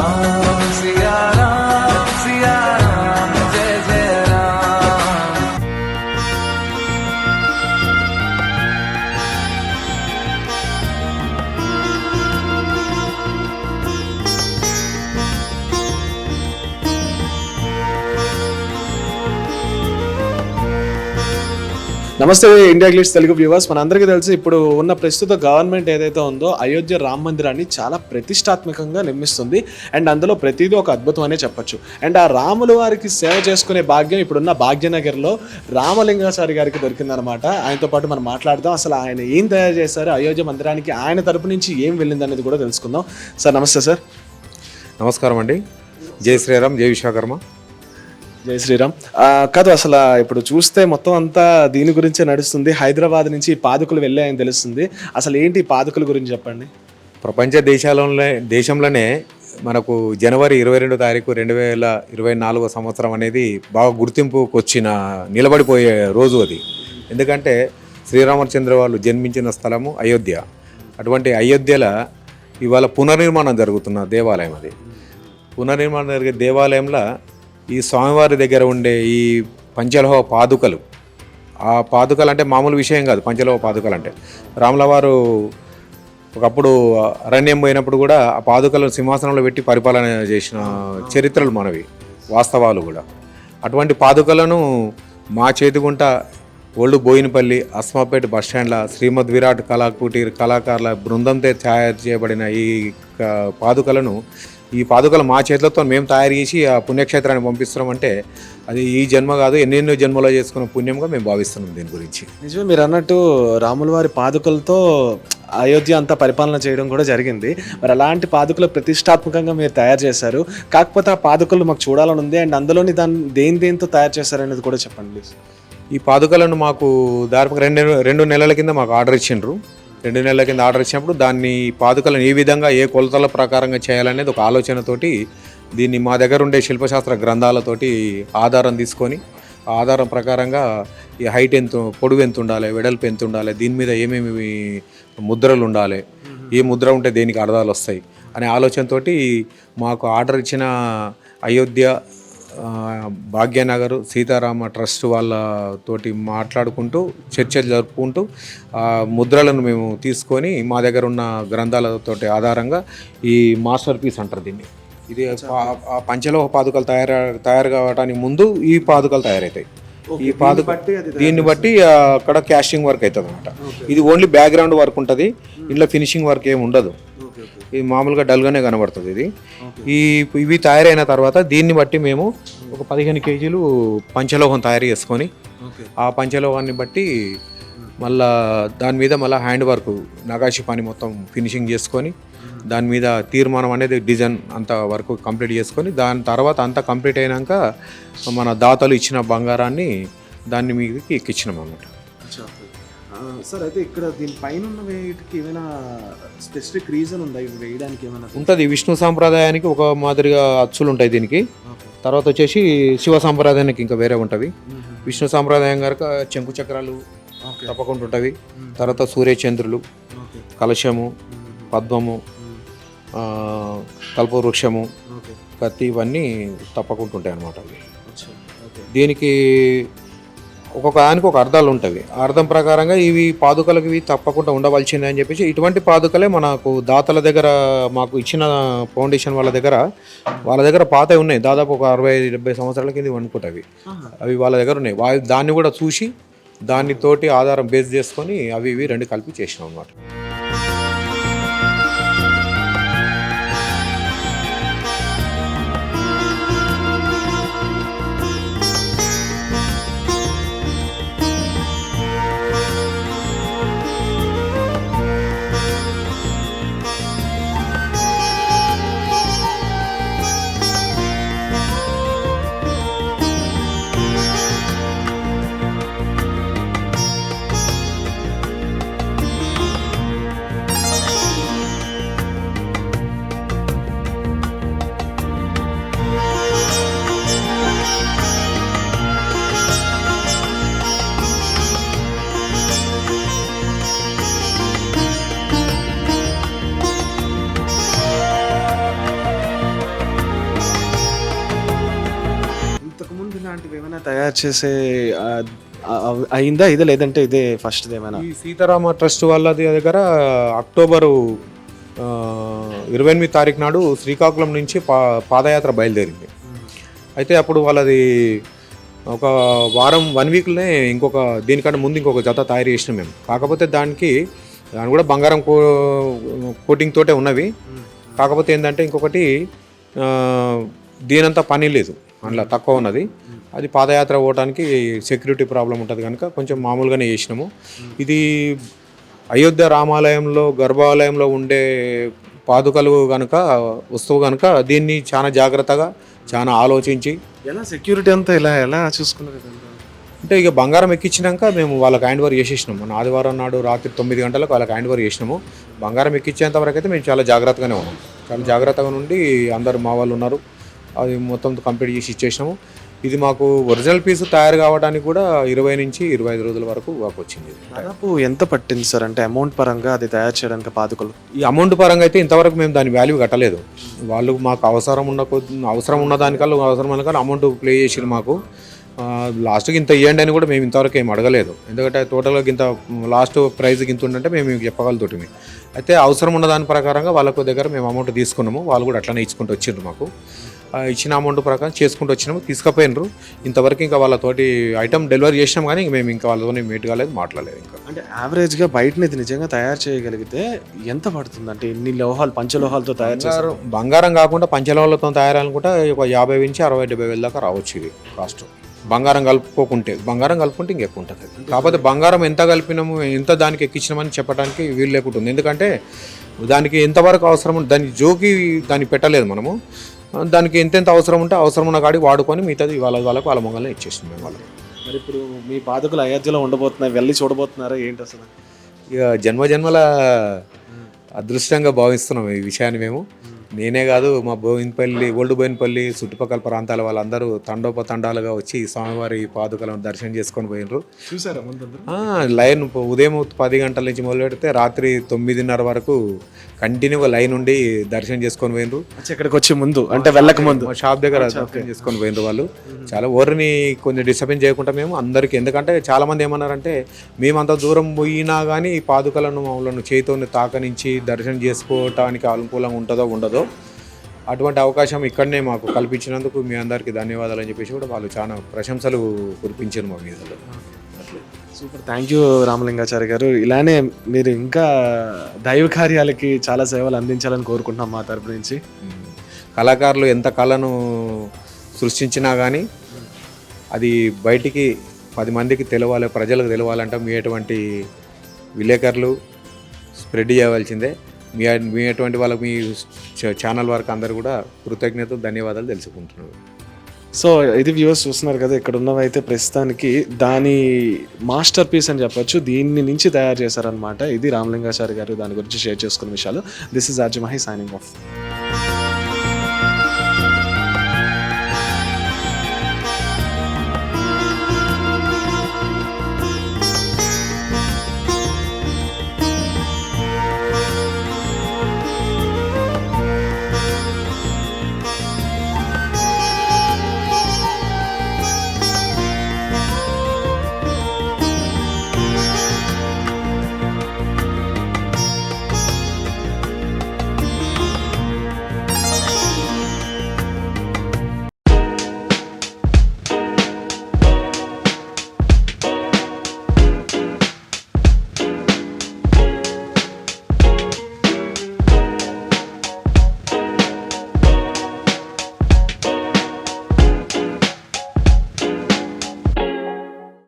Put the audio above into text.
Ah. నమస్తే India glitz Telugu viewers మనందరికీ తెలుసు ఇప్పుడు ఉన్న ప్రస్తుత గవర్నమెంట్ ఏదైతే ఉందో అయోధ్య రామ మందిరాన్ని చాలా ప్రతిష్టాత్మకంగా నిర్మిస్తుంది. అండ్ అందులో ప్రతిదీ ఒక అద్భుతం అనే చెప్పొచ్చు. అండ్ ఆ రాముల వారికి సేవ చేసుకునే భాగ్యం ఇప్పుడున్న భాగ్యనగర్లో రామలింగాచారి గారికి దొరికిందనమాట. ఆయనతో పాటు మనం మాట్లాడదాం. అసలు ఆయన ఏం తయారు చేశారు? అయోధ్య మందిరానికి ఆయన తరపు నుంచి ఏం వెళ్ళింది అనేది కూడా తెలుసుకుందాం. సార్ నమస్తే సార్. నమస్కారం అండి. జై శ్రీరామ్ జై విశ్వకర్మ జై శ్రీరామ్. కాదు అసలు ఇప్పుడు చూస్తే మొత్తం అంతా దీని గురించే నడుస్తుంది. హైదరాబాద్ నుంచి పాదుకులు వెళ్ళాయని తెలుస్తుంది. అసలు ఏంటి ఈ పాదుకుల గురించి చెప్పండి? ప్రపంచ దేశాలలోనే దేశంలోనే మనకు జనవరి ఇరవై రెండు తారీఖు రెండు వేల ఇరవై నాలుగో సంవత్సరం అనేది బాగా గుర్తింపుకు వచ్చిన నిలబడిపోయే రోజు అది. ఎందుకంటే శ్రీరామచంద్ర వాళ్ళు జన్మించిన స్థలము అయోధ్య. అటువంటి అయోధ్యలో ఇవాళ పునర్నిర్మాణం జరుగుతున్న దేవాలయం అది. పునర్నిర్మాణం జరిగే దేవాలయంలో ఈ స్వామివారి దగ్గర ఉండే ఈ పంచలోహ పాదుకలు ఆ పాదుకలు అంటే మామూలు విషయం కాదు పంచలోహ పాదుకలు అంటే. రాముల వారు ఒకప్పుడు అరణ్యం పోయినప్పుడు కూడా ఆ పాదుకలను సింహాసనంలో పెట్టి పరిపాలన చేసిన చరిత్రలు మనవి వాస్తవాలు కూడా. అటువంటి పాదుకలను మా చేతిగుంట ఓల్డ్ బోయినపల్లి అస్మాపేట బస్ స్టాండ్ల శ్రీమద్ విరాట్ కళాకుటీర్ కళాకారుల బృందంతో తయారు చేయబడిన ఈ పాదుకలను ఈ పాదుకలు మా చేతులతో మేము తయారు చేసి ఆ పుణ్యక్షేత్రాన్ని పంపిస్తున్నామంటే అది ఈ జన్మ కాదు ఎన్నెన్నో జన్మలో చేసుకున్న పుణ్యంగా మేము భావిస్తున్నాం దీని గురించి. నిజమే మీరు అన్నట్టు రాముల వారి పాదుకలతో అయోధ్య అంతా పరిపాలన చేయడం కూడా జరిగింది. మరి అలాంటి పాదుకలు ప్రతిష్టాత్మకంగా మీరు తయారు చేశారు. కాకపోతే ఆ పాదుకలు మాకు చూడాలని ఉంది అండ్ అందులోని దాన్ని దేని దేనితో తయారు చేశారు అనేది కూడా చెప్పండి ప్లీజ్ ఈ పాదుకలను మాకు దాదాపు రెండు రెండు నెలల కింద మాకు ఆర్డర్ ఇచ్చిండ్రు. రెండు నెలల కింద ఆర్డర్ ఇచ్చినప్పుడు దాన్ని పాదుకలను ఏ విధంగా ఏ కొలతల ప్రకారంగా చేయాలనేది ఒక ఆలోచనతోటి దీన్ని మా దగ్గర ఉండే శిల్పశాస్త్ర గ్రంథాలతోటి ఆధారం తీసుకొని ఆధారం ప్రకారంగా ఈ హైట్ ఎంత పొడవు ఎంత ఉండాలి వెడల్పు ఎంత ఉండాలి దీని మీద ఏమేమి ముద్రలు ఉండాలి ఏ ముద్ర ఉంటే దేనికి అర్థాలు వస్తాయి అనే ఆలోచనతోటి మాకు ఆర్డర్ ఇచ్చిన అయోధ్య భాగ్యనగర్ సీతారామ ట్రస్ట్ వాళ్ళతోటి మాట్లాడుకుంటూ చర్చలు జరుపుకుంటూ ఆ ముద్రలను మేము తీసుకొని మా దగ్గర ఉన్న గ్రంథాలతోటి ఆధారంగా ఈ మాస్టర్ పీస్ అంటారు దీన్ని. ఇది పంచలోహ పాదుకలు తయారు తయారు కావడానికి ముందు ఈ పాదుకలు తయారవుతాయి ఈ పాదుక దీన్ని బట్టి అక్కడ క్యాస్టింగ్ వర్క్ అవుతుంది అనమాట ఇది ఓన్లీ బ్యాక్గ్రౌండ్ వర్క్ ఉంటుంది ఇంట్లో ఫినిషింగ్ వర్క్ ఏమి ఉండదు. ఇది మామూలుగా డల్గానే కనబడుతుంది ఇది. ఈ ఇవి తయారైన తర్వాత దీన్ని బట్టి మేము ఒక పదిహేను కేజీలు పంచలోహం తయారు చేసుకొని ఆ పంచలోహాన్ని బట్టి మళ్ళా దాని మీద మళ్ళీ హ్యాండ్ వర్క్ నగాషి పని మొత్తం ఫినిషింగ్ చేసుకొని దాని మీద తీర్మానం అనేది డిజైన్ అంత వర్క్ కంప్లీట్ చేసుకొని దాని తర్వాత అంతా కంప్లీట్ అయినాక మన దాతలు ఇచ్చిన బంగారాన్ని దాన్ని మీదకి ఎక్కించినాం అన్నమాట సార్ అయితే ఇక్కడ దీని పైన ఉన్న వేటికి ఏమైనా స్పెసిఫిక్ రీజన్ ఉందా? ఇవి వేయడానికి ఏమైనా ఉంటుంది. విష్ణు సాంప్రదాయానికి ఒక మాదిరిగా అచ్చులు ఉంటాయి దీనికి. తర్వాత వచ్చేసి శివ సాంప్రదాయానికి ఇంకా వేరే ఉంటవి. విష్ణు సాంప్రదాయం కనుక చెంకు చక్రాలు తప్పకుండా ఉంటవి. తర్వాత సూర్యచంద్రులు కలశము పద్మము కల్పవృక్షము కత్తి ఇవన్నీ తప్పకుండా ఉంటాయి అన్నమాట దీనికి ఒక్కొక్క దానికి ఒక అర్థాలు ఉంటాయి అర్థం ప్రకారంగా ఇవి పాదుకలకు ఇవి తప్పకుండా ఉండవలసిందే అని చెప్పేసి ఇటువంటి పాదుకలే మనకు దాతల దగ్గర మాకు ఇచ్చిన ఫౌండేషన్ వాళ్ళ దగ్గర వాళ్ళ దగ్గర పాతవి ఉన్నాయి. దాదాపు ఒక అరవై డెబ్బై సంవత్సరాల కింద అనుకుంటాయి అవి వాళ్ళ దగ్గర ఉన్నాయి. వా- దాన్ని కూడా చూసి దానితోటి ఆధారం బేస్ చేసుకొని అవి ఇవి రెండు కలిపి చేసినాం అన్నమాట. తయారు చేసే అయిందా ఇదే లేదంటే ఇదే ఫస్ట్ ఏమైనా? ఈ సీతారామ ట్రస్ట్ వాళ్ళది దగ్గర అక్టోబరు ఇరవై ఎనిమిది తారీఖు నాడు శ్రీకాకుళం నుంచి పా పాదయాత్ర బయలుదేరింది. అయితే అప్పుడు వాళ్ళది ఒక వారం వన్ వీక్లోనే ఇంకొక దీనికంటే ముందు ఇంకొక జత తయారు చేసినాం మేము. కాకపోతే దానికి దాని కూడా బంగారం కో కోటింగ్ తోటే ఉన్నవి. కాకపోతే ఏంటంటే ఇంకొకటి దీనంతా పని లేదు. అందులో తక్కువ ఉన్నది. అది పాదయాత్ర పోవడానికి సెక్యూరిటీ ప్రాబ్లం ఉంటుంది కనుక కొంచెం మామూలుగానే చేసినాము. ఇది అయోధ్య రామాలయంలో గర్భాలయంలో ఉండే పాదుకలు కనుక వస్తువు కనుక దీన్ని చాలా జాగ్రత్తగా చాలా ఆలోచించి ఎలా సెక్యూరిటీ అంతా ఇలా ఎలా చూసుకున్నారు? అంటే ఇక బంగారం ఎక్కించినాక మేము వాళ్ళకి హ్యాండ్ ఓవర్ చేసేసినాం మన ఆదివారం నాడు రాత్రి తొమ్మిది గంటలకు వాళ్ళకి హ్యాండ్ ఓవర్ చేసినాము. బంగారం ఎక్కించేంత వరకు అయితే మేము చాలా జాగ్రత్తగానే ఉన్నాం. చాలా జాగ్రత్తగా నుండి అందరు మా వాళ్ళు ఉన్నారు. అది మొత్తం కంప్లీట్ చేసి ఇచ్చేసినాము. ఇది మాకు ఒరిజినల్ పీస్ తయారు కావడానికి కూడా ఇరవై నుంచి ఇరవై ఐదు రోజుల వరకు మాకు వచ్చింది. దాదాపు ఎంత పట్టింది సార్? అంటే అమౌంట్ పరంగా అది తయారు చేయడానికి పాదుకలు ఈ అమౌంట్ పరంగా అయితే ఇంతవరకు మేము దాని వాల్యూ కట్టలేదు. వాళ్ళు మాకు అవసరం ఉన్న అవసరం ఉన్న దానికల్లా అవసరం ఉన్న అమౌంట్ ప్లే చేసిరు మాకు. లాస్ట్కి ఇంత ఇవ్వండి అని కూడా మేము ఇంతవరకు ఏం అడగలేదు. ఎందుకంటే టోటల్గా ఇంత లాస్ట్ ప్రైస్ ఇంత ఉందంటే మేము మీకు చెప్పగలుగుతుంది అయితే అవసరం ఉన్న దాని ప్రకారంగా వాళ్ళకు దగ్గర మేము అమౌంట్ తీసుకున్నాము. వాళ్ళు కూడా అట్లనే ఇచ్చుకుంటూ వచ్చిండ్రు మాకు. ఇచ్చిన అమౌంట్ ప్రకారం చేసుకుంటూ వచ్చినాము. తీసుకుపోయినరు. ఇంతవరకు ఇంకా వాళ్ళతోటి ఐటమ్ డెలివరీ చేసినాం కానీ ఇంక మేము ఇంకా వాళ్ళతో మీట్ కాలేదు మాట్లాడలేదు ఇంకా. అంటే యావరేజ్గా బయటని ఇది నిజంగా తయారు చేయగలిగితే ఎంత పడుతుంది అంటే ఇన్ని లోహాలు పంచలోహాలతో తయారు చేస్తారు? బంగారం కాకుండా పంచలోహాలతో తయారనుకుంటే ఒక యాభై నుంచి అరవై డెబ్బై వేల దాకా రావచ్చు ఇది కాస్ట్ బంగారం కలుపుకోకుంటే బంగారం కలుపుకుంటే ఇంకెక్కువ ఉంటుంది. కాకపోతే బంగారం ఎంత కలిపినాము ఎంత దానికి ఎక్కించినామని చెప్పడానికి వీలు లేకుంటుంది. ఎందుకంటే దానికి ఎంతవరకు అవసరం దాని జోకి దాన్ని పెట్టలేదు మనము. దానికి ఎంతెంత అవసరం ఉంటే అవసరం ఉన్న కాడికి వాడుకొని మిగతాది వాళ్ళ వాళ్ళకి వాళ్ళ మొగల్ని ఇచ్చేసింది మేము వాళ్ళకి. మరి ఇప్పుడు మీ పాదుకలు అయోధ్యలో ఉండబోతున్నాయి వెళ్ళి చూడబోతున్నారా? ఏంటి అసలు? ఇక జన్మ జన్మల అదృష్టంగా భావిస్తున్నాం ఈ విషయాన్ని మేము. నేనే కాదు మా బోయినపల్లి ఓల్డ్ బోయినపల్లి చుట్టుపక్కల ప్రాంతాల వాళ్ళందరూ తండోపతండాలుగా వచ్చి స్వామివారి పాదుకలను దర్శనం చేసుకొని పోయినరు. చూసారా లైన్ ఉదయం పది గంటల నుంచి మొదలు పెడితే రాత్రి తొమ్మిదిన్నర వరకు కంటిన్యూగా లైన్ ఉండి దర్శనం చేసుకొని పోయినరు. ఇక్కడికి వచ్చే ముందు అంటే వెళ్ళక ముందు. మా షాప్ దగ్గర దర్శనం చేసుకొని పోయినరు వాళ్ళు. చాలా ఓరిని కొంచెం డిస్టర్బెన్స్ చేయకుండా మేము అందరికి ఎందుకంటే చాలా మంది ఏమన్నారంటే మేము అంత దూరం పోయినా కానీ ఈ పాదుకలను మమ్మల్ని చేతిని తాకనించి దర్శనం చేసుకోవటానికి అనుకూలంగా ఉంటుందో ఉండదో అటువంటి అవకాశం ఇక్కడనే మాకు కల్పించినందుకు మీ అందరికీ ధన్యవాదాలు అని చెప్పేసి కూడా వాళ్ళు చాలా ప్రశంసలు కురిపించారు మా మీద. సూపర్. థ్యాంక్ యూ రామలింగాచారి గారు. ఇలానే మీరు ఇంకా దైవ కార్యాలకి చాలా సేవలు అందించాలని కోరుకుంటున్నాం మా తరపు నుంచి. కళాకారులు ఎంత కళను సృష్టించినా కానీ అది బయటికి పది మందికి తెలవాలి ప్రజలకు తెలవాలంటే మీ అటువంటి విలేకరులు స్ప్రెడ్ చేయవలసిందే. మీ మీ అటువంటి వాళ్ళకి మీ చ- ఛానల్ వరకు అందరు కూడా కృతజ్ఞతలు ధన్యవాదాలు తెలుసుకుంటున్నారు. సో ఇది వ్యూవర్స్ చూస్తున్నారు కదా ఇక్కడ ఉన్నవైతే ప్రస్తుతానికి దాని మాస్టర్ పీస్ అని చెప్పొచ్చు దీన్ని నుంచి తయారు చేశారనమాట ఇది రామలింగాచారి గారు దాని గురించి షేర్ చేసుకున్న విషయాలు. దిస్ ఇస్ అర్జమహి సైనింగ్ ఆఫ్.